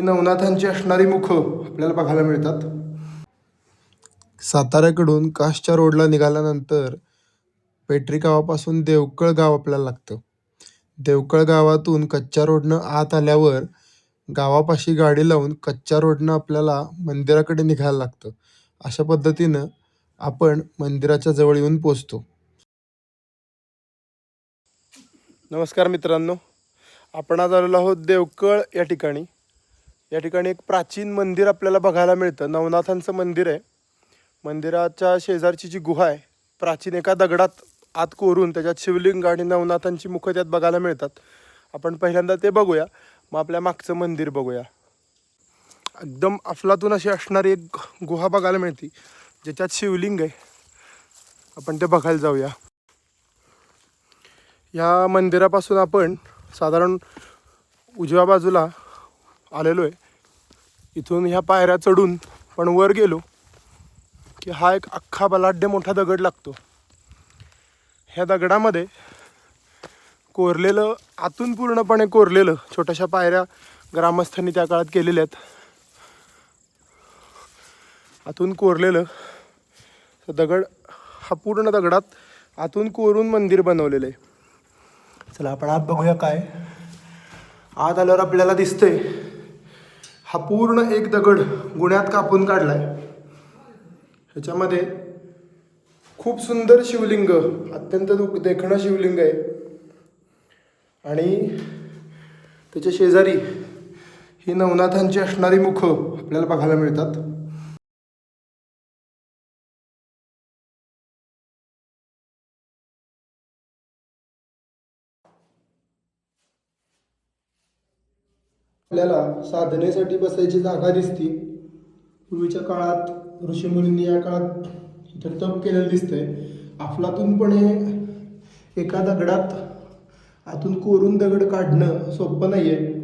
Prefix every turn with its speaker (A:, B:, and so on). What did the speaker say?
A: नवनाथांची असणारी मुखं आपल्याला बघायला मिळतात. साताऱ्याकडून कासच्या रोडला निघाल्यानंतर पेटरी गावापासून देवकळ गाव आपल्याला लागतं. देवकळ गावातून कच्च्या रोडनं आत आल्यावर गावापाशी गाडी लावून कच्च्या रोडनं आपल्याला मंदिराकडे निघायला लागतं. अशा पद्धतीनं आपण मंदिराच्या जवळ येऊन पोचतो नमस्कार मित्रांनो. आपण आज आलेलो आहोत देवकळ या ठिकाणी. या ठिकाणी एक प्राचीन मंदिर आपल्याला बघायला मिळतं. नवनाथांचं मंदिर आहे. मंदिराच्या शेजारची जी गुहा आहे प्राचीन एका दगडात आत कोरून त्याच्यात शिवलिंग आणि नवनाथांची मुखं त्यात बघायला मिळतात. आपण पहिल्यांदा ते बघूया. मग आपल्या मागचं मंदिर बघूया. एकदम अफलातून अशी असणारी एक गुहा बघायला मिळते ज्याच्यात शिवलिंग आहे. आपण ते बघायला जाऊया. या मंदिरापासून आपण साधारण उजव्या बाजूला आलेलो आहे. इथून ह्या पायऱ्या चढून पण वर गेलो की हा एक अख्खा बलाढ्य मोठा दगड लागतो. ह्या दगडामध्ये कोरलेलं आतून पूर्णपणे कोरलेलं छोट्याशा पायऱ्या ग्रामस्थांनी त्या काळात केलेल्या आहेत. आतून कोरलेलं दगड हा पूर्ण दगडात आतून कोरून मंदिर बनवलेलं आहे. चला आपण आत बघूया काय. आत आल्यावर आपल्याला दिसतंय हा पूर्ण एक दगड गुण्यात कापून काढलाय. ह्याच्यामध्ये खूप सुंदर शिवलिंग अत्यंत दुख देखणं शिवलिंग आहे. आणि त्याच्या शेजारी ही नवनाथांची असणारी मुखं आपल्याला बघायला मिळतात. आपल्याला साधनेसाठी बसायची जागा दिसती. पूर्वीच्या काळात ऋषीमुनींनी या काळात इथं तप केलेलं दिसतंय. अफलातूनपणे एका दगडात आतून कोरून दगड काढणं सोपं नाही आहे